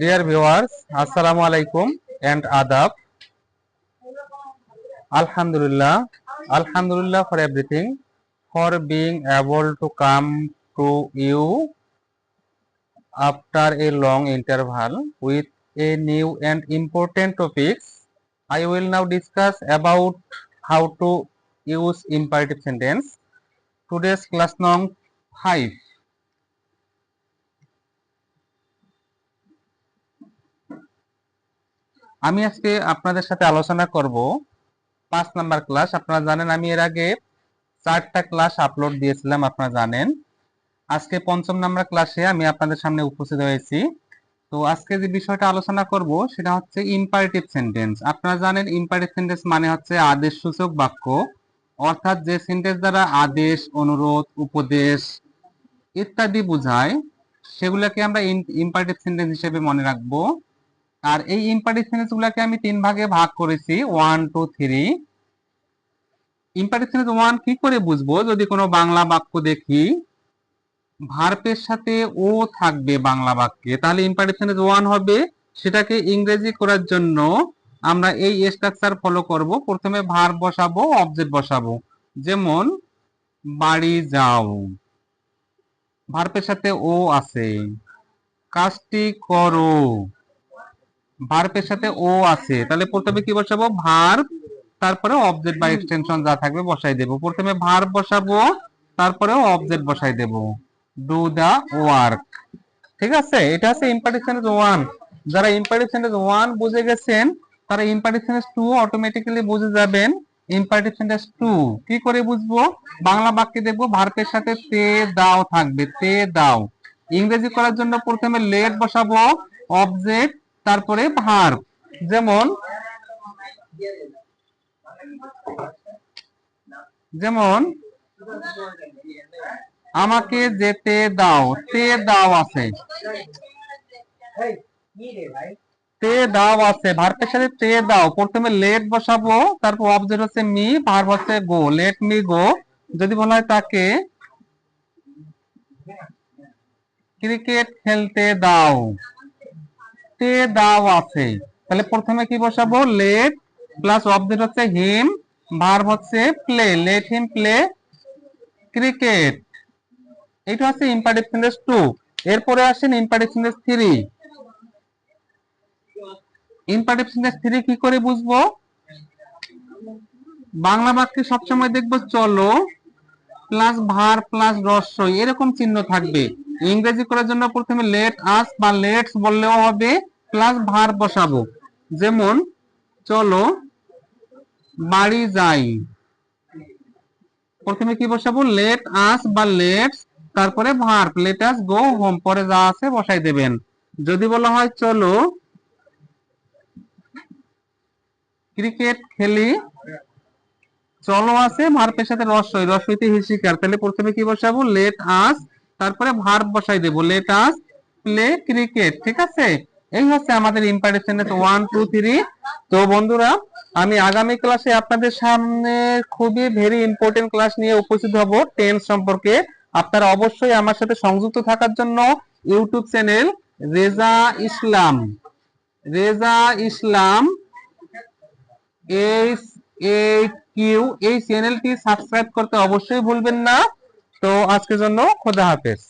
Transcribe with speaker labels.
Speaker 1: Dear viewers, আসসালামু alaikum and adab. Alhamdulillah, Alhamdulillah for everything, for being able to come to you after a long interval with a new and important topics i will now discuss about how to use imperative sentence. Today's class number 5 আমি আজকে আপনাদের সাথে আলোচনা করব পাঁচ number class. আপনারা জানেন আমি এর আগে চারটা ক্লাস আপলোড দিয়েছিলাম, আপনারা জানেন। আজকে পঞ্চম নাম্বার ক্লাসে আমি আপনাদের সামনে উপস্থিত হয়েছি। তো আজকে যে বিষয়টা আলোচনা করব, সেটা হচ্ছে ইম্পারেটিভ সেন্টেন্স আপনারা জানেন ইম্পারেটিভ সেন্টেন্স মানে হচ্ছে আদেশ সূচক বাক্য, অর্থাৎ যে সেন্টেন্স দ্বারা আদেশ, অনুরোধ, উপদেশ ইত্যাদি বোঝায়, সেগুলোকে আমরা ইম্পারেটিভ সেন্টেন্স হিসেবে মনে রাখব। আর এই সেন্টেন্স গুলাকে আমি তিন ভাগে ভাগ করেছি one two three sentence one কি করে বুঝব? যদি কোনো বাংলা বাক্য দেখি ভার্বের সাথে ও থাকবে বাংলা বাক্যে, তাহলে সেন্টেন্স ওয়ান হবে। সেটাকে ইংরেজি করার জন্য আমরা এই স্ট্রাকচার ফলো করব। প্রথমে ভার্ব বসাবো অবজেক্ট বসাবো। যেমন, বাড়ি যাও। ভার্বের সাথে ও আছে। কাজটি করো। ভার্বের সাথে ও আছে। তাহলে প্রথমে কি বসাবো? ভার্ব, তারপরে অবজেক্ট বা এক্সটেনশন যা থাকবে বসাই দেব। প্রথমে ভার্ব বসাবো, তারপরে অবজেক্ট বসাই দেব। ডু দা ওয়ার্ক ঠিক আছে? এটা আছে ইম্পারেটিভ ওয়ান যারা ইম্পারেটিভ ওয়ান বুঝে গেছেন, তারা ইম্পারেটিভ টু অটোমেটিক্যালি বুঝে যাবেন। ইম্পারেটিভ টু কি করে বুঝব? বাংলা বাক্যে দেখব, ভার্বের সাথে তে, দাও থাকবে। তে, দাও। ইংরেজি করার জন্য প্রথমে লেট বসাবো অবজেক্ট তারপরে ভার্ব যেমন যেমন, আমাকে যেতে দাও, তে দাও আছে। তে দাও আছে ভার্বের সাথে তে দাও। প্রথমে লেট বসাবো, তারপর অবজেক্ট হচ্ছে মি ভার্ব হচ্ছে গো লেট মি গো যদি বলা হয় তাকে ক্রিকেট খেলতে দাও। তে দাও আছে। তাহলে প্রথমে কি বসাবো? লেট প্লাস অবজেক্ট হচ্ছে হিম ভার্ব হচ্ছে play let him play cricket এটা হচ্ছে ইম্পারেটিভ সেন্টেন্স টু এরপরে আসেন imperative sentence three imperative sentence three কি করে বুঝব? বাংলা বাক্যে সবসময় দেখব চলো প্লাস ভার প্লাস রস্যই, এরকম চিহ্ন থাকবে। ইংরেজি করার জন্য প্রথমে লেট আস বা লেটস বললেও হবে। প্লাস ভার বসাবো। যেমন, চলো বাড়ি যাই। প্রথমে কি বসাবো? লেট আস বা লেটস তারপরে verb let us go home পরে যা আছে বসাই দেবেন। যদি বলা হয়, চলো ক্রিকেট খেলি, চলো আছে ভার্বের সাথে রসই রসইতে হিসিকার তাহলে প্রথমে কি বসাবো? লেট আস তারপরে ভার্ব বসাই দেবো। লেট আস প্লে ক্রিকেট ঠিক আছে? এই হচ্ছে আমাদের imperative sentence one two three তো বন্ধুরা, আমি আগামী ক্লাসে আপনাদের সামনে খুবই ভেরি ইম্পর্টেন্ট ক্লাস নিয়ে উপস্থিত হব টেন্স সম্পর্কে। আপনারা অবশ্যই আমার সাথে সংযুক্ত থাকার জন্য YouTube channel Reza Islam. Reza Islam H A Q, এই চ্যানেলটি সাবস্ক্রাইব করতে অবশ্যই ভুলবেন না। তো আজকের জন্য খোদা হাফেজ।